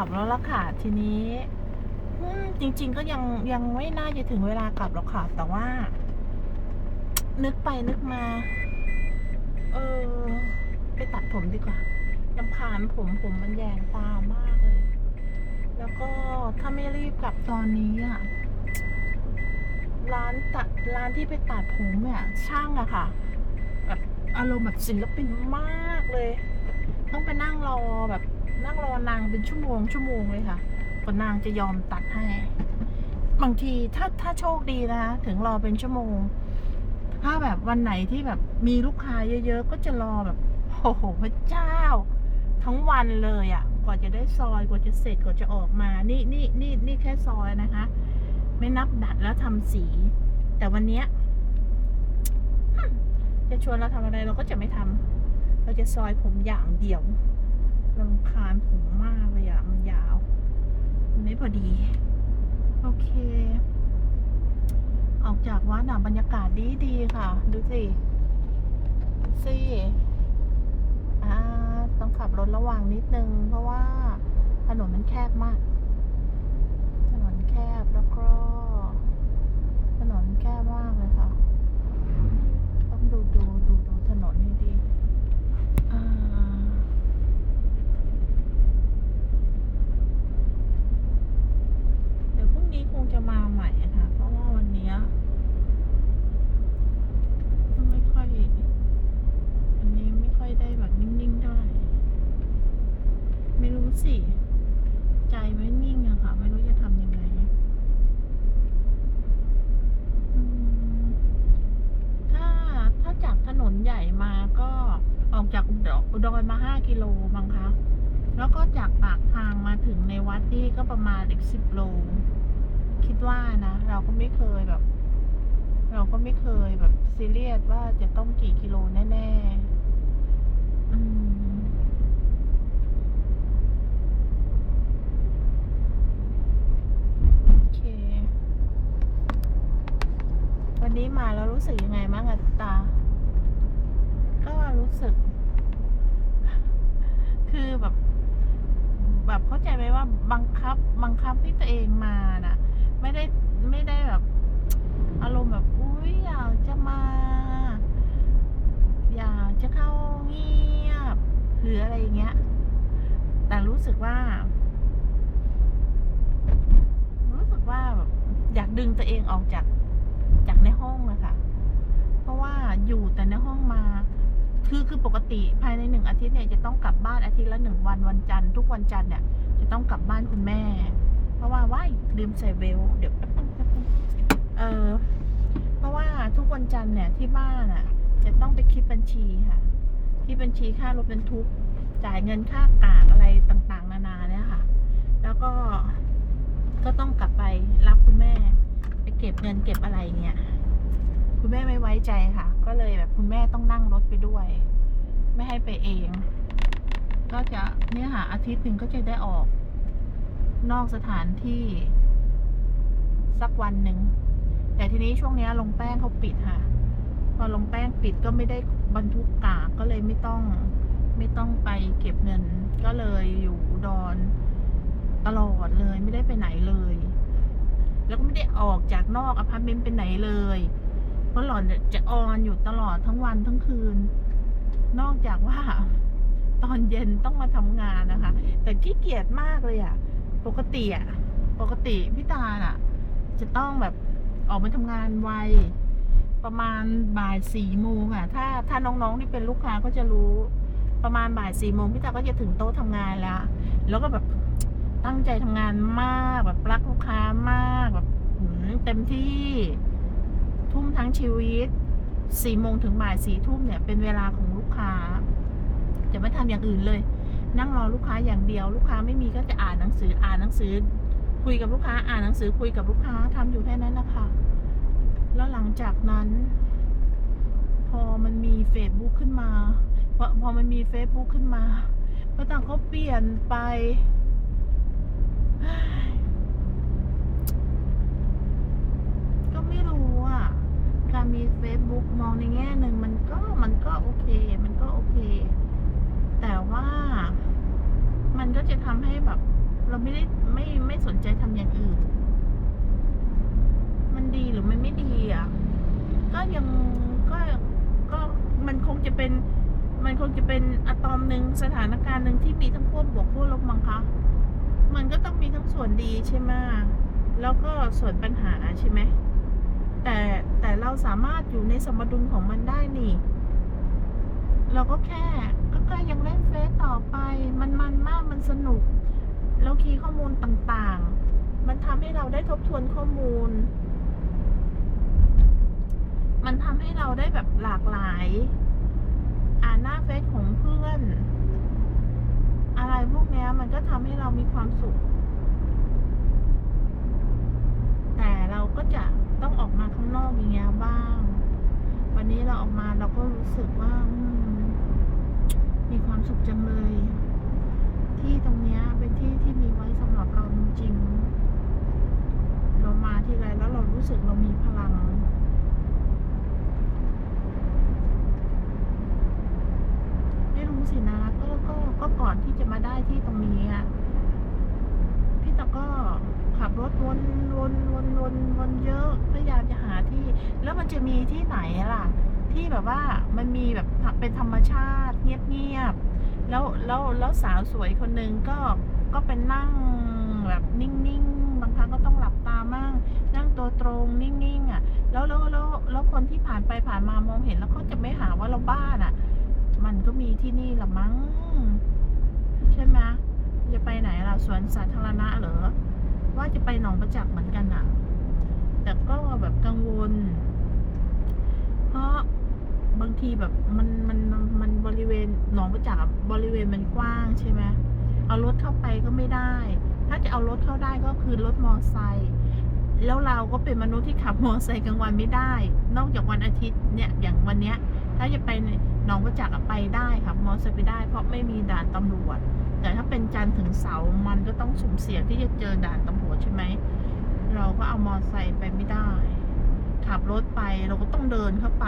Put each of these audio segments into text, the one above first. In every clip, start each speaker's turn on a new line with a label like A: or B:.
A: กลับแล้วล่ะค่ะ ทีนี้จริง ๆ ก็ยังยังไม่น่าจะถึงเวลากลับหรอกค่ะ แต่ว่า นึกไปนึกมา เออ ไปตัดผมดีกว่าลำคาญผมผมมันแยงตามากเลย แล้วก็ถ้าไม่รีบกลับตอนนี้อะร้านตัดร้านที่ไปตัดผมเนี่ยช่างอะค่ะแบบอารมณ์แบบศิลปินมากเลย ต้องไปนั่งรอแบบ นั่งรอนางเป็นชั่วโมงชั่วโมงเลยค่ะกว่านางจะยอมตัดให้ บางทีถ้าถ้าโชคดีนะถึงรอเป็นชั่วโมง ถ้าแบบวันไหนที่แบบมีลูกค้าเยอะๆ ก็จะรอแบบโอ้โหพระเจ้า ทั้งวันเลยอะ่ะ กว่าจะได้ซอยกว่าจะเสร็จกว่าจะออกมา นี่นี่นี่นี่แค่ซอยนะคะ ไม่นับดัดแล้วทำสี แต่วันเนี้ยจะชวนเราทำอะไรเราก็จะไม่ทำเราจะซอยผมอย่างเดียว รำคาญผมมากเลยอะมันยาวมันไม่พอดี โอเค ออกจากวัดนะบรรยากาศดีดีค่ะ ดูสิสิอ่าต้องขับรถระวังนิดนึง เพราะว่าถนนมันแคบมากถนนแคบแล้วก็ถนนแคบมากเลยค่ะ ต้องดูดูดูดูถนนให้ดีอ่าเดี๋ยวพรุ่งนี้คงจะมาใหม่อะค่ะ เพราะว่าวันเนี้ยไม่ค่อยวันนี้ไม่ค่อยได้แบบนิ่งๆเท่าไหร่ ไม่รู้ สิ ใจไม่นิ่งอะค่ะ ไม่รู้จะทำยังไง ถ้าถ้าจากถนนใหญ่มาก็ออกจากอุดอุดรมาห้ากิโลมั้งคะ แล้วก็จากปากทางมาถึงในวัดนี่ก็ประมาณอีกสิบโล คิดว่านะ เราก็ไม่เคยแบบ เราก็ไม่เคยแบบซีเรียสว่าจะต้องกี่กิโลแน่ ๆ อืม โอเค วั นี้มาแล้วรู้สึกยังไงบ้างอะตา ก็รู้สึก คือแบบ แบบเข้าใจไหมว่าบังคับ บังคับให้ตัวเองมาน่ะ ไม่ได้ไม่ได้แบบ อารมณ์แบบอุ้ยอยากจะมา อยากจะเข้าเงียบหรืออะไรอย่างเงี้ย แต่รู้สึกว่า รู้สึกว่าแบบอยากดึงตัวเองออกจาก จากในห้องอะค่ะ เพราะว่าอยู่แต่ในห้องมา คือคือปกติภายในหนึ่งอาทิตย์เนี่ยจะต้องกลับบ้านอาทิตย์ละหนึ่งวันวันจันทร์ทุกวันจันทร์เนี่ยจะต้องกลับบ้านคุณแม่ เพราะว่าว่ายลืมใส่เวลเดี๋ยวเออเพราะว่าทุกวันจันทร์เนี่ยที่บ้านอะจะต้องไปคิดบัญชีค่ะคิดบัญชีค่ารถบรรทุกจ่ายเงินค่ากากอะไรต่างๆ นานาเนี่ยค่ะ แล้วก็ก็ต้องกลับไปรับคุณแม่ เก็บเงินเก็บอะไรเงี้ยคุณแม่ไม่ไว้ใจค่ะ ก็เลยแบบคุณแม่ต้องนั่งรถไปด้วย ไม่ให้ไปเอง ก็จะเนี่ยค่ะอาทิตย์หนึ่งก็จะได้ออก นอกสถานที่ สักวันหนึ่งแต่ทีนี้ช่วงเนี้ยลงแป้งเขาปิดค่ะ พอลงแป้งปิดก็ไม่ได้บรรทุกกากก็เลยไม่ต้องไม่ต้องไปเก็บเงิน ก็เลยอยู่ดอนตลอดเลยไม่ได้ไปไหนเลย แล้วก็ไม่ได้ออกจากนอกอพาร์ตเมนต์ไปไหนเลย เพราะหล่อนจะออนอยู่ตลอดทั้งวันทั้งคืน นอกจากว่า ตอนเย็นต้องมาทำงานนะคะ แต่ขี้เกียจมากเลยอะ่ะ ปกติอะ่ะ ปกติพี่ตาอะ จะต้องแบบออกมาทำงานไวประมาณบ่ายสี่โมงอะ ถ้าถ้าน้องๆที่เป็นลูกค้าก็จะรู้ ประมาณบ่ายสี่โมงพี่ตาก็จะถึงโต๊ะทำงานแล้ว แล้วก็แบบ ตั้งใจทำงานมากแบบรักลูกค้ามากแบบเต็มที่ ทุ่มทั้งชีวิตสี่โมงถึงบ่ายสี่ทุ่มเนี่ยเป็นเวลาของลูกค้า จะไม่ทำอย่างอื่นเลย นั่งรอลูกค้าอย่างเดียว ลูกค้าไม่มีก็จะอ่านหนังสืออ่านหนังสือ คุยกับลูกค้าอ่านหนังสือคุยกับลูกค้าทำอยู่แค่นั้นนะคะแล้วหลังจากนั้น พอมันมีเฟซบุ๊กขึ้นมาพอพอมันมีเฟซบุ๊กขึ้นมาก็ต่างเขาเปลี่ยนไป ก็ไม่รู้อะ การ มี Facebook มองในแง่หนึ่งมันก็มันก็โอเค มันก็โอเค แต่ว่ามันก็จะทำให้แบบ เราไม่ได้ไม่ไม่สนใจทำอย่างอื่น มันดีหรือมันไม่ดีอะ ก็ยังก็ก็มันคงจะเป็น มันคงจะเป็นอะตอมหนึ่งสถานการณ์หนึ่งที่มีทั้งขั้วบวกขั้วลบมั้งคะ มันก็ต้องมีทั้งส่วนดีใช่ไหมแล้วก็ส่วนปัญหาใช่ไหม แต่แต่เราสามารถอยู่ในสมดุลของมันได้นี่ เราก็แค่ก็แค่ยังเล่นเฟซต่อไป มันมันมากมันสนุกแล้วคีย์ข้อมูลต่างๆ มันทำให้เราได้ทบทวนข้อมูล มันทำให้เราได้แบบหลากหลาย อ่านหน้าเฟซของเพื่อน อะไรพวกนี้มันก็ทำให้เรามีความสุข แต่เราก็จะ ต้องออกมาข้างนอกอย่างเงี้ยบ้าง วันนี้เราออกมาเราก็รู้สึกว่ามีความสุขจังเลย ที่ตรงเนี้ยเป็นที่ที่มีไว้สำหรับเราจริงๆเรามาที่ไรแล้วเรารู้สึกเรามีพลังไม่รู้สินะก็ก็ก็ก่อนที่จะมาได้ที่ตรงนี้ ก็ขับรถวนวนวนวนวนเยอะพยายามจะหาที่ แล้วมันจะมีที่ไหนล่ะ ที่แบบว่ามันมีแบบเป็นธรรมชาติเงียบๆแล้วแล้วแล้วสาวสวยคนหนึ่งก็ก็เป็นนั่งแบบนิ่งๆ บางครั้งก็ต้องหลับตามั่งนั่งตัวตรงนิ่งๆอะแล้วแล้วแล้วแล้วคนที่ผ่านไปผ่านมามองเห็นแล้วเขาจะไม่หาว่าเราบ้านอะ มันก็มีที่นี่ละมั้งใช่ไหม จะไปไหนล่ะสวนสาธารณะเหรอ ว่าจะไปหนองประจักษ์เหมือนกันอะแต่ก็แบบกังวล เพราะบางทีแบบมันมันมันมนบริเวณหนองประจักษ์บริเวณมันกว้างใช่ไหมเอารถเข้าไปก็ไม่ได้ ถ้าจะเอารถเข้าได้ก็คือรถมอไซค์แล้วเราก็เป็นมนุษย์ที่ขับมอเตอร์ไซค์กลางวันไม่ได้ นอกจากวันอาทิตย์เนี่ยอย่างวันเนี้ย ถ้าจะไปหนองประจักษ์ไปได้ค่ะมอไซค์ไปได้ เพราะไม่มีด่านตำรวจ แต่ถ้าเป็นจันทร์ถึงเสาร์มันก็ต้องสุ่มเสี่ยงที่จะเจอด่านตำรวจใช่ไหม เราก็เอามอไซค์ไปไม่ได้ ขับรถไปเราก็ต้องเดินเข้าไป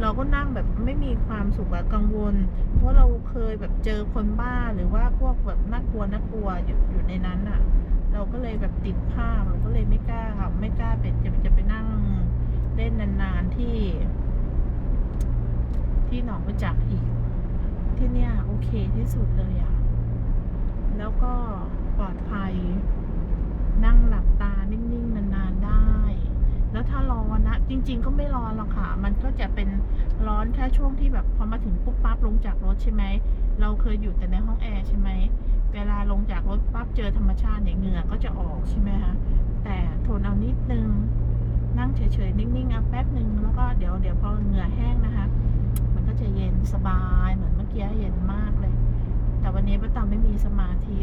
A: เราก็นั่งแบบไม่มีความสุขอะกังวล เพราะเราเคยแบบเจอคนบ้าหรือว่าพวกแบบน่ากลัวน่ากลัวอยู่อยู่ในนั้นอะเราก็เลยแบบติดภาพเราก็เลยไม่กล้าค่ะไม่กล้าเป็นจะจะไปนั่งเล่นนานๆที่ ที่หนองประจักษ์อีกที่เนี่ยโอเคที่สุดเลยอะ แล้วก็ปลอดภัย นั่งหลับตานิ่งๆนานๆได้ แล้วถ้าร้อนนะจริง ๆ ก็ไม่ร้อนหรอกค่ะ มันก็จะเป็นร้อนแค่ช่วงที่แบบพอมาถึงปุ๊บปั๊บลงจากรถใช่ไหมเราเคยอยู่แต่ในห้องแอร์ใช่ไหมเวลาลงจากรถปั๊บเจอธรรมชาติเนี่ยเหงื่อก็จะออกใช่ไหมคะแต่ทนเอานิดนึงนั่งเฉยๆนิ่งๆเอาแป๊บหนึ่งแล้วก็เดี๋ยวเดี๋ยวพอเหงื่อแห้งนะคะ มันก็จะเย็นสบายเหมือนเมื่อกี้เย็นมากเลย แต่วันนี้ป้าตามไม่มีสมาธิ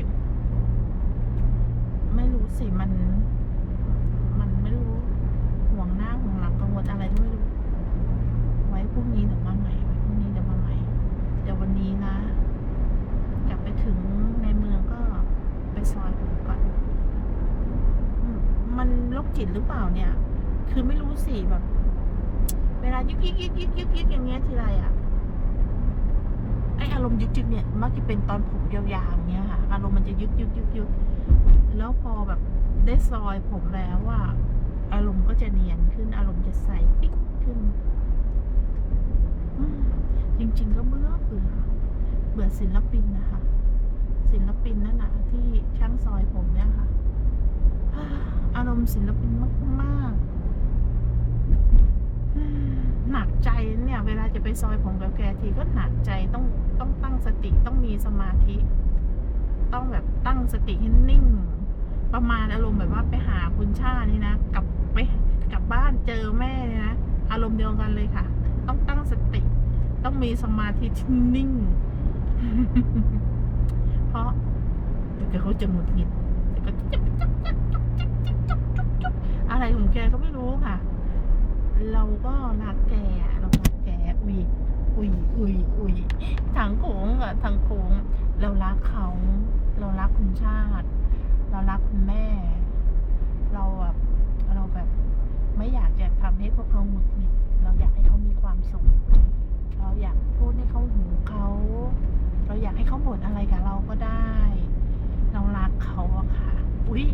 A: ไม่รู้สิมัน มันไม่รู้ห่วงหน้าห่วงหลังกังวลอะไรไม่รู้ไว้พรุ่งนี้เดี๋ยวมาใหม่ไว้พรุ่งนี้เดี๋ยวมาใหม่เดี๋ยววันนี้นะกลับไปถึงในเมืองก็ไปซอยผมก่อนมันโรคจิตหรือเปล่าเนี่ย คือไม่รู้สิแบบ เวลายึกยึกยึกยึกยึกยึกอย่างเงี้ยทีไรอะ ไออารมณ์ยึกยึกเนี่ยมักจะเป็นตอนผมยาวๆอย่างเงี้ยค่ะ อารมณ์มันจะยึกยึกยึกยึกแล้วพอแบบได้ซอยผมแล้วอะอารมณ์ก็จะเนียนขึ้น อารมณ์จะใสปิ๊กขึ้น จริงๆก็เบื่อเบื่อเบื่อศิลปินนะคะ ศิลปินนั่นน่ะที่ช่างซอยผมเนี่ยค่ะ อารมณ์ศิลปินมากๆ หนักใจเนี่ย เวลาจะไปซอยผมกับแกทีก็หนักใจต้องต้องตั้งสติต้องมีสมาธิ ต้องแบบตั้งสติให้นิ่ง ประมาณอารมณ์แบบว่าไปหาคุณชานี่นะกลับไปกลับบ้านเจอแม่เนี่ยนะอารมณ์เดียวกันเลยค่ะ ต้องตั้งสติ ต้องมีสมาธิที่นิ่ง เพราะเดี๋ยวเขาจะหงุดหงิดเดี๋ยวก็จะอะไรของแกก็ไม่รู้ค่ะ เราก็รักแกเรารักแกอุยอุยอุยอุยทางโค้งอะทางโค้งเรารักเขา เรารักคุณชาติ เรารักคุณแม่ เราแบบเราแบบไม่อยากจะทำให้พวกเขาหงุดหงิดเราอยากให้เขามีความสุขเราอยากพูดให้เขาหูเขา เราอยากให้เขาบ่นอะไรกับเราก็ได้ เรารักเขาอุ๊ย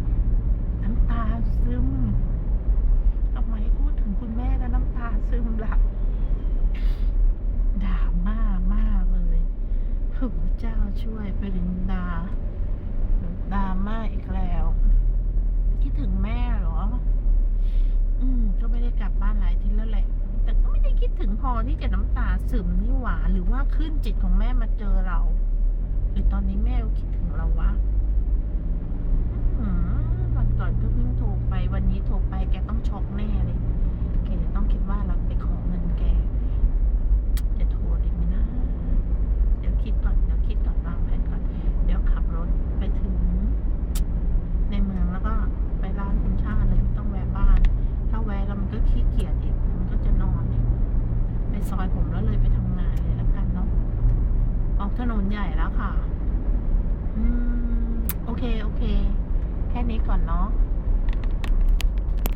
A: น้ำตาซึมทำไมพูดถึงคุณแม่แล้วน้ำตาซึมหล่ะด่ามากมากเลยพระเจ้าช่วยปรินดาดราม่าอีกแล้ว คิดถึงแม่เหรอ อืม ก็ไม่ได้กลับบ้านหลายทีแล้วแหละ แต่ก็ไม่ได้คิดถึงพอที่จะน้ำตาซึมนี่หว่า หรือว่าขึ้นจิตของแม่มาเจอเรา หรือตอนนี้แม่คิดถึงเราวะอืมวันก่อนก็เพิ่งโทรไป วันนี้โทรไปแกต้องช็อกแน่เลย แกจะต้องคิดว่าเราไปขอเงินแก จะโทรดีไหมนะ เดี๋ยวคิดก่อนเดี๋ยวคิดก่อน